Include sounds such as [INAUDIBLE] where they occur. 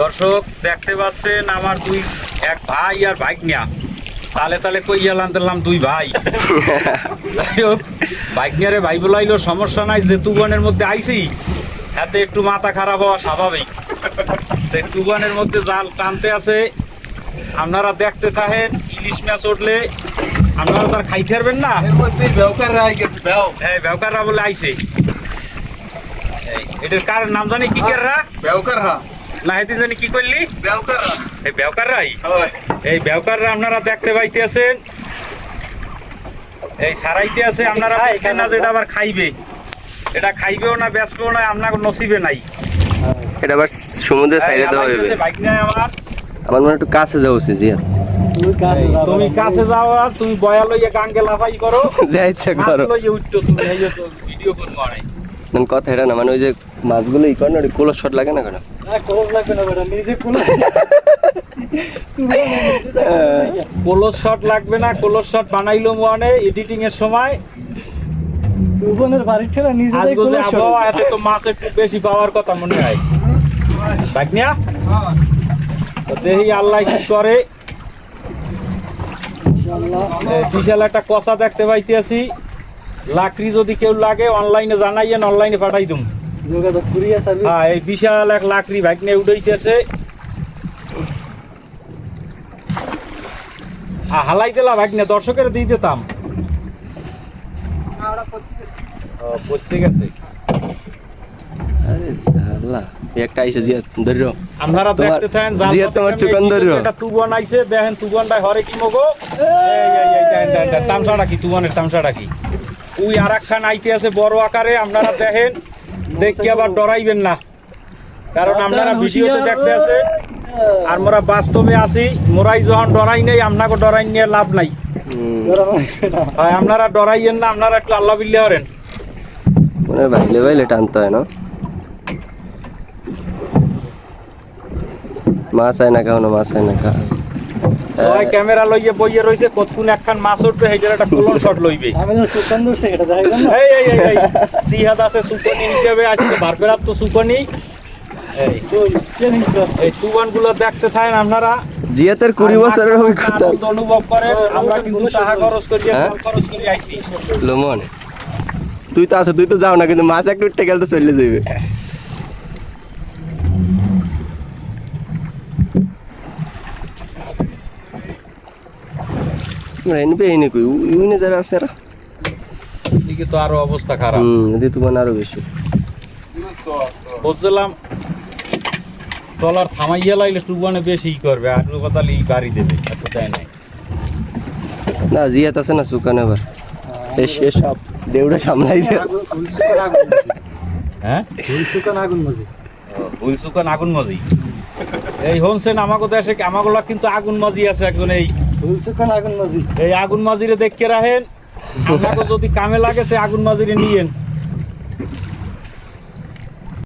দর্শক দেখতে পাচ্ছেন আমার দুই এক ভাই আর নিয়া। তালে তালে কইয়া লানতেলাম দুই ভাই। নিয়ে ভাই বলাইলো সমস্যা নাই যে তুগানের মধ্যে আইছি এতে একটু মাথা খারাপ হওয়া স্বাভাবিক। তুগানের মধ্যে জাল টানতে আছে আপনারা দেখতে থাকেন ইলিশ মাছ উঠলে আপনারা তার খাইতে পারবেন না? এই ব্যবকাররা বলে আইছে। এটার কার নাম জানি কি কেররা ব্যবকার হা জানি কি করলি? এই ব্যবকাররাই এই ব্যবকাররা আপনারা দেখতে পাইতে আছেন এই সারাইতে আছে আপনারা না যেটা আবার খাইবে। এটা খাইবেও না বেচবেও না আপনার নসিবে নাই। এটা আবার সমুদ্রের সাইডে দেওয়া হইবে। বাইক নিয়ে আমার। আমার মনে একটু কাছে যাওয়া উচিত জিয়া তুমি কাছে যাও আর তুমি বয়া লইয়া গাঙ্গে লাফাই করো। [LAUGHS] যা ইচ্ছা করো। লইয়া উঠতো তুমি এই যে তো ভিডিও করব অনেক কথা এটা না মানে ওই যে মাছগুলো ই করে না কোলো শট লাগে না কেন? কোলোর শট লাগবে না কোলোর শট বানাইলো মনে এডিটিং এর সময়। আজকে আবহাওয়া এতে তো মাছ একটু বেশি পাওয়ার কথা মনে হয়। বাগনিয়া তো দেখি আল্লাহ কি করে? বিশাল একটা কষা দেখতে পাইতেছি। লাকড়ি যদি কেউ লাগে অনলাইনে জানাইয়েন অনলাইনে পাঠাই দুম। হ্যাঁ এই বিশাল এক লাকড়ি নিয়ে উঠাইতেছে আ, হালাই দিলা ভাগ না দর্শকের দিয়ে দিতাম। পচে গেছে। আরে আপনারা দেখতে থাকেন তুবন আইছে দেখেন তুবনটা হরে কি মগো? তামসাটা কি তুবনের তামসাটা কি? উই আরাকখান আইতে আছে বড় আকারে আপনারা দেখেন। দেখি আবার ডরাইবেন না। কারণ আপনারা ভিডিওতে দেখতে আছে। আর মোরা বাস্তবে আছি। মোরাই যখন ডরাই নেই আপনাকে ডরাই নিয়ে লাভ নাই। হয় আপনারা ডরাইয়েন না আপনারা একটু আল্লাহ বিল্লে হরেন মানে বাইলে বাইলে টানতে হয় না। মাছ আয় না খাওয়ানো মাছ আয় না সবাই ক্যামেরা লইয়ে বইয়ে রইছে কতক্ষণ একখান মাছ উঠবে সেইটার একটা কোলন শট লইবে। এই এই এই এই সিহাদ আছে সুকনি হিসেবে আসছে বারবেরাত তো সুকনি এই এই তুবান দেখতে থাকেন আপনারা। জিয়াতের কুড়ি বছরের অভিজ্ঞতা অনুভব করেন আমরা কিন্তু টাকা খরচ করি হ্যাঁ? খরচ করি আইছি। লোমন তুই তো আছো তুই তো যাও না কিন্তু মাছ একটু উঠতে গেলে তো চলে যাবে এনবে এনে কই? ইউনে যারা আছে এরা? এদিকে তো আরও অবস্থা খারাপ। হুম এদি তোমার আরও বেশি। বুঝলাম টলার থামাইয়া লাইলে টুবানে বেশি ই করবে আর কথা ই বাড়ি দেবে এত দেয় নাই। না জিয়াত আছে না সুকান এবার। এই সে সব দেউড়া সামলাই দে হ্যাঁ? হুইল সুকান আগুন মাঝি এই হনসেন আমাকে দেশে আমাগুলা কিন্তু আগুন মাঝি আছে একজন এই এই আগুন মাঝিরে দেখে রাখেন। [LAUGHS] আপনাকে যদি কামে লাগে সে আগুন মাঝিরে নিয়েন।